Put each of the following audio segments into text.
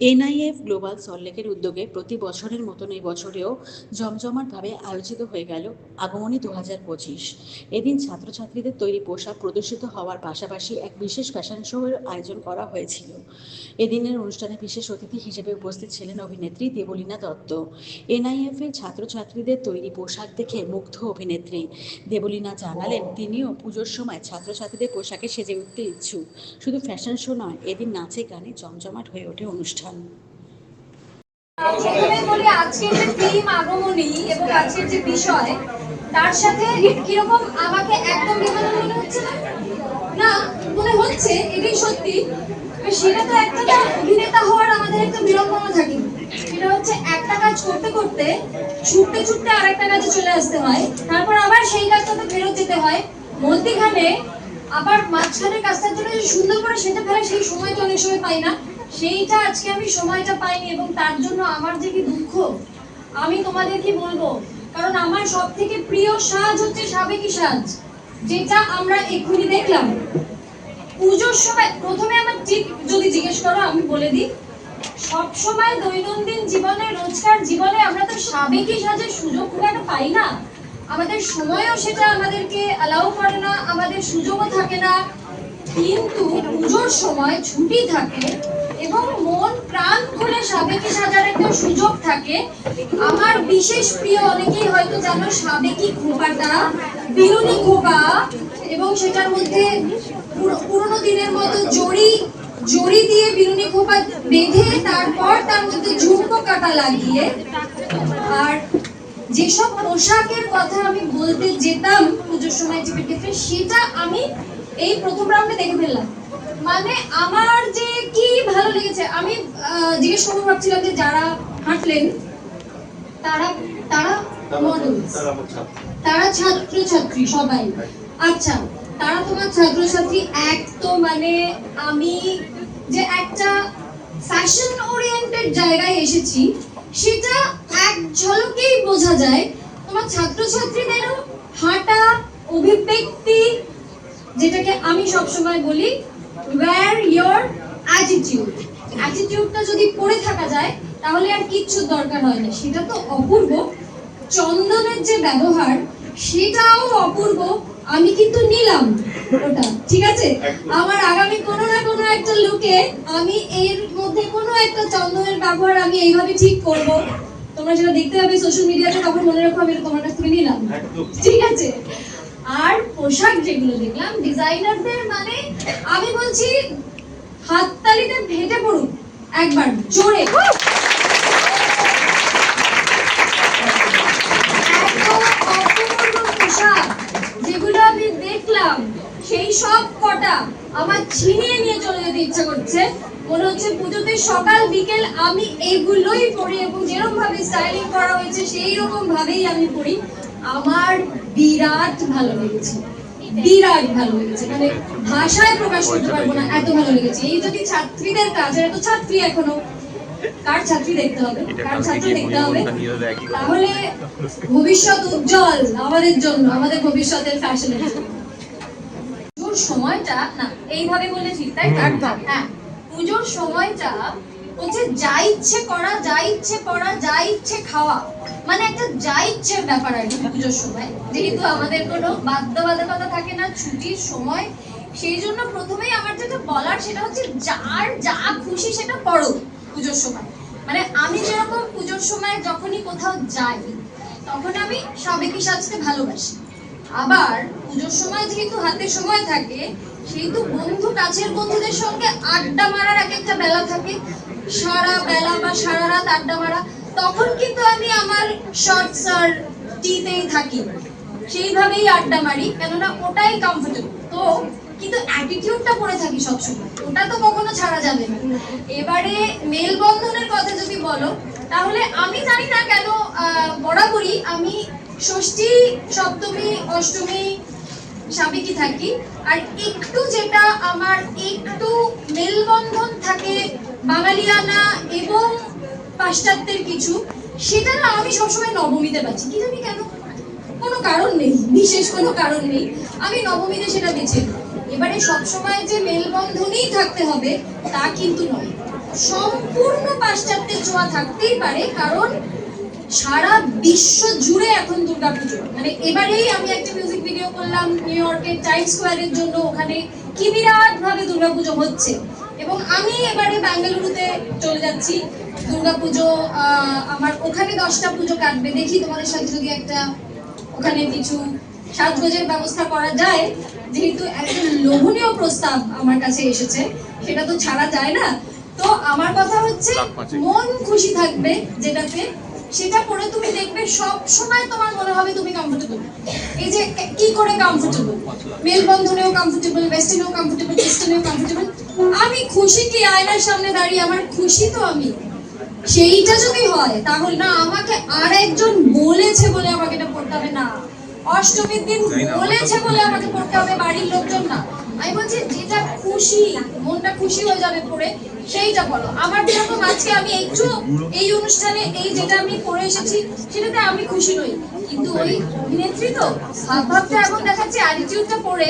NIF global সল্টলেকের উদ্যোগে প্রতি বছরের মতন এই বছরেও জমজমাটভাবে আয়োজিত হয়ে গেল আগমনী দু হাজার পঁচিশ। এদিন ছাত্রছাত্রীদের তৈরি পোশাক প্রদর্শিত হওয়ার পাশাপাশি এক বিশেষ ফ্যাশন শোয়ের আয়োজন করা হয়েছিল। এদিনের অনুষ্ঠানে বিশেষ অতিথি হিসেবে উপস্থিত ছিলেন অভিনেত্রী দেবলীনা দত্ত। এনআইএফ এর ছাত্রছাত্রীদের তৈরি পোশাক দেখে মুগ্ধ অভিনেত্রী। দেবলীনা জানালেন, তিনিও পুজোর সময় ছাত্রছাত্রীদের পোশাকে সেজে উঠতে ইচ্ছুক। শুধু ফ্যাশন শো নয়, এদিন নাচে গানে জমজমাট হয়ে ওঠে অনুষ্ঠান। প্রথমে বলি, আজকের যে থিম আগমনী এবং আজকের যে বিষয়, তার সাথে কীরকম আমাকে একদম বিমানন হচ্ছে না? না হচ্ছে, এটাই সত্যি। সেটা তো একটা হচ্ছে, একটা কাজ করতে করতে ছুটতে ছুটতে আরেকটা কাজে চলে আসতে হয়। তারপর আবার সেই কাজটাতে ফেরত যেতে হয়। মধ্যিখানে আবার মাঝখানের কাজটার জন্য সুন্দর করে সেটা ফেলে সেই সময়টা অনেক সময় পাই না। সেইটা আজকে আমি সময়টা পাইনি এবং তার জন্য আমার যে কি দুঃখ, আমি তোমাদের কি বলব? কারণ আমার সব থেকে প্রিয় সাজ হচ্ছে সাবেকি সাজ, যেটা আমরা এক্ষুনি দেখলাম। পুজোর সময় প্রথমে আমার ঠিক যদি জিজ্ঞেস করো, আমি বলে দিই, সব সময় দৈনন্দিন জীবনে, রোজকার জীবনে আমরা তো সাবেকি সাজের সুযোগ খুব একটা পাই না। আমাদের সময়ও সেটা আমাদেরকে অ্যালাউ করে না, আমাদের সুযোগও থাকে না। কিন্তু পুজোর সময় ছুটি থাকে এবং মন প্রাণ খুলে সাবেকি সাজার একটা সুযোগ থাকে। আমার বিশেষ প্রিয় অনেকেই হয়তো জানো সাবেকি খোপাটা বিরুনি খোপা, এবং সেটার মধ্যে পুরোনো দিনের মতো জড়ি জড়ি দিয়ে বিরুনি খোপা বেঁধে তারপর তার মধ্যে ঝুমকো কাটা লাগিয়ে, আর যেসব পোশাকের কথা আমি বলতে যেতাম পুজোর সময় টিপে সেটা আমি এই প্রথম রাউন্ডে দেখে ফেললাম। মানে আমার যে কি ভালো লেগেছে আমি জিজ্ঞেস করব ভাবছিলাম যে যারা হাঁটলেন তারা তারা তারা ছাত্র। ছাত্রী সবাই। আচ্ছা তারা তোমার ছাত্রছাত্রী এক তো মানে আমি যে একটা ফ্যাশন ওরিয়েন্টেড জায়গায় এসেছি সেটা এক ঝলকেই বোঝা যায়। তোমার ছাত্রছাত্রীদেরও হাঁটা অভিব্যক্তি যেটাকে আমি সবসময় বলি ওয়্যার ইয়োর অ্যাটিটিউড অ্যাটিটিউডটা যদি পড়ে থাকা যায় তাহলে আর কিচ্ছু দরকার হয় না। সেটা তো অপূর্ব। চন্দনের যে ব্যবহার সেটাও অপূর্ব। আমি কিন্তু নিলাম ওটা ঠিক আছে? আমার আগামী কোনো না কোনো একটা লুকে আমি এর মধ্যে কোনো একটা চন্দনের ব্যবহার আমি এইভাবে ঠিক করব। তোমরা যেটা দেখতে পাবে সোশ্যাল মিডিয়াতে তখন মনে রাখো আমি তোমার কাছ থেকে নিলাম। ঠিক আছে? আর পোশাক যেগুলো দেখলাম ডিজাইনারদের মানে আমি বলছি হাততালিতে ভেটে পড়ুক একবার জোরে। যেগুলো আমি দেখলাম, সেই সব কটা আমার ছিনিয়ে নিয়ে চলে যেতে ইচ্ছা করছে। মনে হচ্ছে পুজোতে সকাল, বিকেল আমি এগুলোই পরি এবং যেরকম ভাবে স্টাইলিং করা হয়েছে সেই রকম ভাবেই আমি পরি। আমার বিরাট ভালো লেগেছে। বিরাট ভালো লেগেছে। মানে ভাষায় প্রকাশ করতে পারব না এত ভালো লেগেছে। এই যদি ছাত্রীদের কাজ এরা তো ছাত্রী এখনও কার ছাত্রী দেখতে হবে? কার ছাত্র দেখতে হবে? তাহলে ভবিষ্যৎ উজ্জ্বল আমাদের জন্য আমাদের ভবিষ্যতের ফ্যাশনের জন্য। পুজোর সময়টা না এইভাবে বলেছি তাই? হ্যাঁ পুজোর সময়টা হচ্ছে যা ইচ্ছে করা, যা ইচ্ছে করা, যা ইচ্ছে খাওয়া মানে একটা যা ইচ্ছের ব্যাপার আর কি পুজোর সময়। যেহেতু আমাদের কোনো বাধ্যবাধকতা থাকে না, ছুটির সময়, সেই জন্য প্রথমেই আমার যেটা বলার সেটা হচ্ছে যার যা খুশি সেটা করো পুজোর সময়। মানে আমি যেরকম পুজোর সময় যখনই কোথাও যাই, তখন আমি সাবেকি সাজতে ভালোবাসি। আবার পুজোর সময় যেহেতু হাতে সময় থাকে, সেহেতু বন্ধু, কাছের বন্ধুদের সঙ্গে আড্ডা মারার এক একটা বেলা থাকে সারা বেলা বা সারা রাত আড্ডা মারা, তখন কিন্তু আমি আমার শর্টস আর টিতেই থাকি। সেইভাবেই আড্ডা মারি, কেননা ওটাই কমফোর্টেবল তো কিন্তু অ্যাটিটিউডটা পড়ে থাকি সবসময়। ওটা তো কখনো ছাড়া যাবে না। এবারে মেলবন্ধনের কথা যদি বলো, তাহলে আমি জানি না কেন বরাবরই আমি ষষ্ঠী, সপ্তমী, অষ্টমী সাবেকি থাকি। আর একটু যেটা আমার একটু মেলবন্ধন থাকে বাঙালিয়ানা এবং পাশ্চাত্যের কিছু সেটা না আমি সবসময় নবমীতে পাচ্ছি। কি জানি কেন? কোনো কারণ নেই, বিশেষ কোনো কারণ নেই। আমি নবমীতে সেটা বেছে এবারে সবসময় যে মেলবন্ধনেই থাকতে হবে, তা কিন্তু নয়। সম্পূর্ণ পাশ্চাত্যের ছোঁয়া থাকতেই পারে, কারণ সারা বিশ্ব জুড়ে এখন দুর্গাপুজো। মানে এবারেই আমি একটা মিউজিক ভিডিও করলাম নিউ ইয়র্কের টাইম স্কোয়ারের জন্য ওখানে কি বিরাট ভাবে দুর্গাপুজো হচ্ছে। এবং আমি এবারে বেঙ্গালুরুতে চলে যাচ্ছি। দুর্গাপুজো আমার ওখানে দশটা পুজো কাটবে। দেখি তোমাদের সাথে যদি একটা ওখানে কিছু সাজগোজের ব্যবস্থা করা যায়। যেহেতু একজন লোভনীয় প্রস্তাব আমার কাছে এসেছে সেটা তো ছাড়া যায় না। তো আমার কথা হচ্ছে মন খুশি থাকবে যেটাতে সেটা পরে তুমি দেখবে সব সময় তোমার মনে হবে তুমি কমফোর্টেবল এই যে কি করে কমফোর্টেবল মেলবন্ধনেও কমফোর্টেবল ওয়েস্টার্নেও কমফোর্টেবল ইস্টার্নেও আমি খুশি কি আয়নার সামনে দাঁড়িয়ে? আমার খুশি তো আমি। সেইটা যদি হয় তাহলে না আমাকে আর একজন বলেছে বলে আমাকে এটা পড়তে হবে না। অষ্টমীর দিন বলেছে বলে আমাকে পড়তে হবে না বলছি যেটা খুশি, মনটা খুশি হয়ে যাবে পড়ে, সেইটা বলো। আমার যেরকম আজকে আমি একটু এই অনুষ্ঠানে এই যেটা আমি এসেছি, সেটাতে আমি খুশি নই। কিন্তু ওই অভিনেত্রী তো এমন দেখাচ্ছে অ্যাটিটিউডটা পড়ে,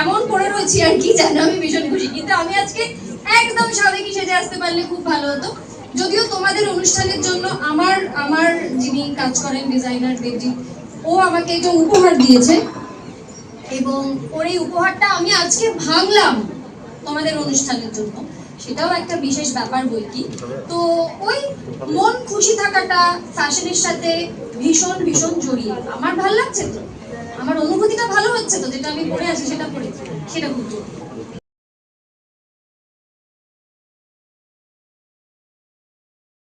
এমন পড়ে রয়েছি আর কি জানো আমি ভীষণ খুশি। কিন্তু আমি আজকে একদম সাবেকি সেজে আসতে পারলে খুব ভালো হতো। যদিও তোমাদের অনুষ্ঠানের জন্য আমার আমার যিনি কাজ করেন ডিজাইনার দেবজি ও আমাকে একটা উপহার দিয়েছে। এবং ওর এই উপহারটা আমি আজকে ভাঙলাম তোমাদের অনুষ্ঠানের জন্য। সেটাও একটা বিশেষ ব্যাপার বই কি। তো ওই মন খুশি থাকাটা ফ্যাশনের সাথে ভীষণ ভীষণ জড়িয়ে। আমার ভালো লাগছে তো? আমার অনুভূতিটা ভালো হচ্ছে তো? যেটা আমি পড়ে আছি, সেটা পড়ে সেটা খুব জরুরি